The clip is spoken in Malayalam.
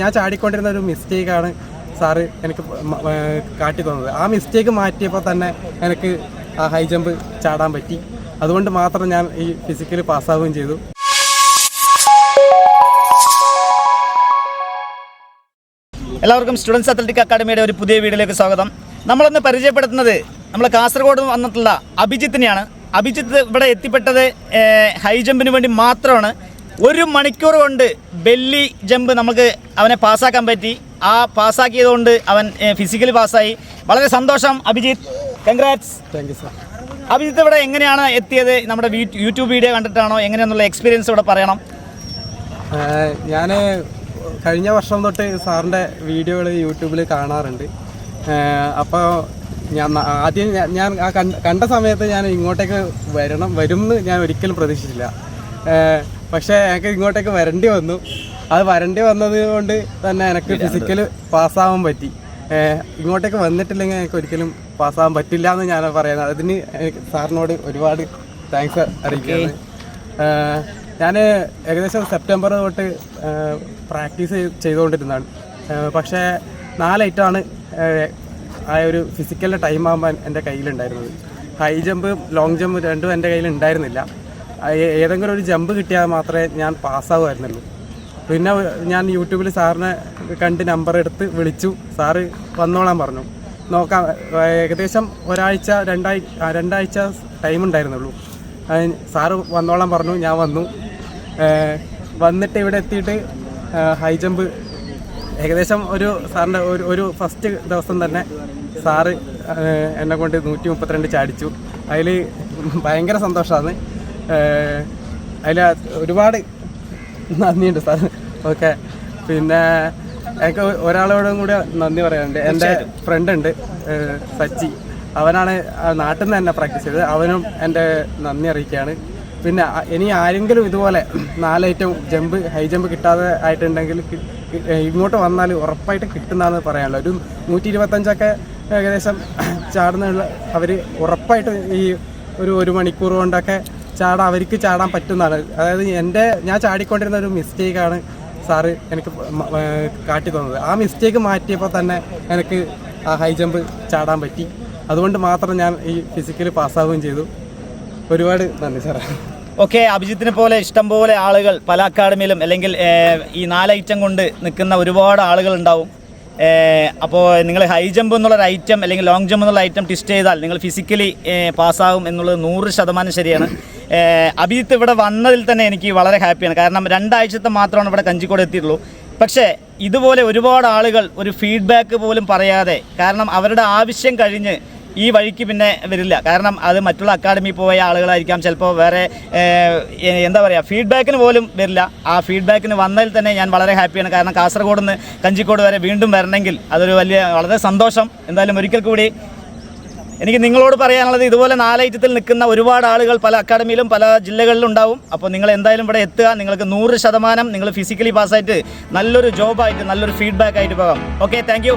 ഞാൻ ചാടിക്കൊണ്ടിരുന്ന ഒരു മിസ്റ്റേക്കാണ് സാറ് എനിക്ക് കാട്ടി തന്നത്. ആ മിസ്റ്റേക്ക് മാറ്റിയപ്പോൾ തന്നെ എനിക്ക് ആ ഹൈ ജമ്പ് ചാടാൻ പറ്റി. അതുകൊണ്ട് മാത്രം ഞാൻ ഈ ഫിസിക്കലി പാസ്സാവുകയും ചെയ്തു. എല്ലാവർക്കും സ്റ്റുഡൻസ് അത്ലറ്റിക് അക്കാഡമിയുടെ ഒരു പുതിയ വീഡിയോയിലേക്ക് സ്വാഗതം. നമ്മളൊന്ന് പരിചയപ്പെടുത്തുന്നത് നമ്മൾ കാസർഗോഡ് വന്നിട്ടുള്ള അഭിജിത്തിനെയാണ്. അഭിജിത്ത് ഇവിടെ എത്തിപ്പെട്ടത് ഹൈ ജമ്പിന് വേണ്ടി മാത്രമാണ്. ഒരു മണിക്കൂർ കൊണ്ട് ബെല്ലി ജമ്പ് നമുക്ക് അവനെ പാസ്സാക്കാൻ പറ്റി. ആ പാസ്സാക്കിയതുകൊണ്ട് അവൻ ഫിസിക്കലി പാസ്സായി. വളരെ സന്തോഷം Abhijith. Congrats thank you sir Abhijith ഇവിടെ എങ്ങനെയാണ് എത്തിയത്? നമ്മുടെ യൂട്യൂബ് വീഡിയോ കണ്ടിട്ടാണോ? എങ്ങനെയാണെന്നുള്ള എക്സ്പീരിയൻസ് ഇവിടെ പറയണം. ഞാൻ കഴിഞ്ഞ വർഷം തൊട്ട് സാറിന്റെ വീഡിയോകൾ യൂട്യൂബിൽ കാണാറുണ്ട്. അപ്പോൾ ഞാൻ ആദ്യം ഞാൻ- ആ കണ്ട- സമയത്ത് ഞാൻ ഇങ്ങോട്ടേക്ക് വരണം വരും എന്ന് ഞാൻ ഒരിക്കലും പ്രതീക്ഷിച്ചില്ല. പക്ഷേ എനിക്ക് ഇങ്ങോട്ടേക്ക് വരേണ്ടി വന്നു. അത് വരേണ്ടി വന്നത് കൊണ്ട് തന്നെ എനിക്ക് ഫിസിക്കൽ പാസ്സാവാൻ പറ്റി. ഇങ്ങോട്ടേക്ക് വന്നിട്ടില്ലെങ്കിൽ എനിക്ക് ഒരിക്കലും പാസ്സാവാൻ പറ്റില്ല എന്ന് ഞാൻ പറയുന്നത്. അതിന് എനിക്ക് സാറിനോട് ഒരുപാട് താങ്ക്സ് അറിയിക്കുകയാണ്. ഞാൻ ഏകദേശം സെപ്റ്റംബർ തൊട്ട് പ്രാക്ടീസ് ചെയ്തുകൊണ്ടിരുന്നതാണ്. പക്ഷേ നാലൈറ്റാണ് ആ ഒരു ഫിസിക്കലിന്റെ ടൈം ആകുമ്പോൾ എന്റെ കയ്യിലുണ്ടായിരുന്നത്. ഹൈ ജമ്പ് ലോങ് ജമ്പ് രണ്ടും എന്റെ കയ്യിൽ ഉണ്ടായിരുന്നില്ല ഏതെങ്കിലും ഒരു ജമ്പ് കിട്ടിയാൽ മാത്രമേ ഞാൻ പാസ്സാവുമായിരുന്നുള്ളൂ. പിന്നെ ഞാൻ യൂട്യൂബിൽ സാറിനെ കണ്ട് നമ്പർ എടുത്ത് വിളിച്ചു. സാറ് വന്നോളാൻ പറഞ്ഞു. നോക്കാം. ഏകദേശം ഒരാഴ്ച രണ്ടാഴ്ച രണ്ടാഴ്ച ടൈം ഉണ്ടായിരുന്നുള്ളൂ. സാറ് വന്നോളാൻ പറഞ്ഞു. ഞാൻ വന്നു. വന്നിട്ട് ഇവിടെ എത്തിയിട്ട് ഹൈ ജമ്പ് ഏകദേശം ഒരു സാറിന്റെ ഒരു ഒരു ഫസ്റ്റ് ദിവസം തന്നെ സാറ് എന്നെ കൊണ്ട് നൂറ്റി മുപ്പത്തിരണ്ട് ചാടിച്ചു. അതിൽ ഭയങ്കര സന്തോഷമാണ് അതിൽ ഒരുപാട് നന്ദിയുണ്ട് സാർ. ഓക്കെ. പിന്നെ എനിക്ക് ഒരാളോടും കൂടി നന്ദി പറയാനുണ്ട്. എന്റെ ഫ്രണ്ട് ഉണ്ട് സച്ചി. അവനാണ് നാട്ടിൽ നിന്ന് തന്നെ പ്രാക്ടീസ് ചെയ്തത്. അവനും എന്റെ നന്ദി അറിയിക്കുകയാണ്. പിന്നെ ഇനി ആരെങ്കിലും ഇതുപോലെ നാലൈറ്റം ജമ്പ് ഹൈ ജമ്പ് കിട്ടാതെ ആയിട്ടുണ്ടെങ്കിൽ ഇങ്ങോട്ട് വന്നാൽ ഉറപ്പായിട്ട് കിട്ടുന്നതാണ് പറയാനുള്ളത് ഒരു നൂറ്റി ഇരുപത്തഞ്ചൊക്കെ ഏകദേശം ചാടുന്നുള്ള അവർ ഉറപ്പായിട്ട് ഈ ഒരു ഒരു മണിക്കൂർ കൊണ്ടൊക്കെ ചാടാൻ അവർക്ക് ചാടാൻ പറ്റുന്നതാണ്. അതായത് എന്റെ ഞാൻ ചാടിക്കൊണ്ടിരുന്ന ഒരു മിസ്റ്റേക്കാണ് സാറ് എനിക്ക് കാട്ടി തന്നത് ആ മിസ്റ്റേക്ക് മാറ്റിയപ്പോൾ തന്നെ എനിക്ക് ആ ഹൈ ജമ്പ് ചാടാൻ പറ്റി. അതുകൊണ്ട് മാത്രം ഞാൻ ഈ ഫിസിക്കലി പാസ്സാവുകയും ചെയ്തു. ഒരുപാട് നന്ദി സാറേ. ഓക്കെ അഭിജിത്തിനെ പോലെ ഇഷ്ടം പോലെ ആളുകൾ പല അക്കാഡമിയിലും അല്ലെങ്കിൽ ഈ നാലൈറ്റം കൊണ്ട് നിൽക്കുന്ന ഒരുപാട് ആളുകൾ ഉണ്ടാവും. അപ്പോൾ നിങ്ങൾ ഹൈ ജമ്പ് എന്നുള്ള ഐറ്റം അല്ലെങ്കിൽ ലോങ് ജമ്പ് എന്നുള്ള ഐറ്റം ടിസ്റ്റ് ചെയ്താൽ നിങ്ങൾ ഫിസിക്കലി പാസ്സാകും എന്നുള്ളത് നൂറ് ശതമാനം ശരിയാണ്. അഭിജിത്ത് ഇവിടെ വന്നതിൽ തന്നെ എനിക്ക് വളരെ ഹാപ്പിയാണ്. കാരണം രണ്ടാഴ്ചത്തെ മാത്രമാണ് ഇവിടെ കഞ്ചിക്കോട് എത്തിയിട്ടുള്ളൂ. പക്ഷേ ഇതുപോലെ ഒരുപാട് ആളുകൾ ഒരു ഫീഡ്ബാക്ക് പോലും പറയാതെ കാരണം അവരുടെ ആവശ്യം കഴിഞ്ഞ് ഈ വഴിക്ക് പിന്നെ വരില്ല. കാരണം അത് മറ്റുള്ള അക്കാഡമി പോയ ആളുകളായിരിക്കാം. ചിലപ്പോൾ വേറെ എന്താ പറയുക ഫീഡ്ബാക്കിന് പോലും വരില്ല. ആ ഫീഡ്ബാക്കിന് വന്നതിൽ തന്നെ ഞാൻ വളരെ ഹാപ്പിയാണ്. കാരണം കാസർഗോഡ് നിന്ന് കഞ്ചിക്കോട് വരെ വീണ്ടും വരണമെങ്കിൽ അതൊരു വലിയ വളരെ സന്തോഷം. എന്തായാലും ഒരിക്കൽ കൂടി എനിക്ക് നിങ്ങളോട് പറയാനുള്ളത് ഇതുപോലെ നാലൈറ്റത്തിൽ നിൽക്കുന്ന ഒരുപാട് ആളുകൾ പല അക്കാഡമിയിലും പല ജില്ലകളിലും ഉണ്ടാവും. അപ്പോൾ നിങ്ങൾ എന്തായാലും ഇവിടെ എത്തുക. നിങ്ങൾക്ക് നൂറ് ശതമാനം നിങ്ങൾ ഫിസിക്കലി പാസ്സായിട്ട് നല്ലൊരു ജോബായിട്ട് നല്ലൊരു ഫീഡ്ബാക്ക് ആയിട്ട് പോകാം. Okay thank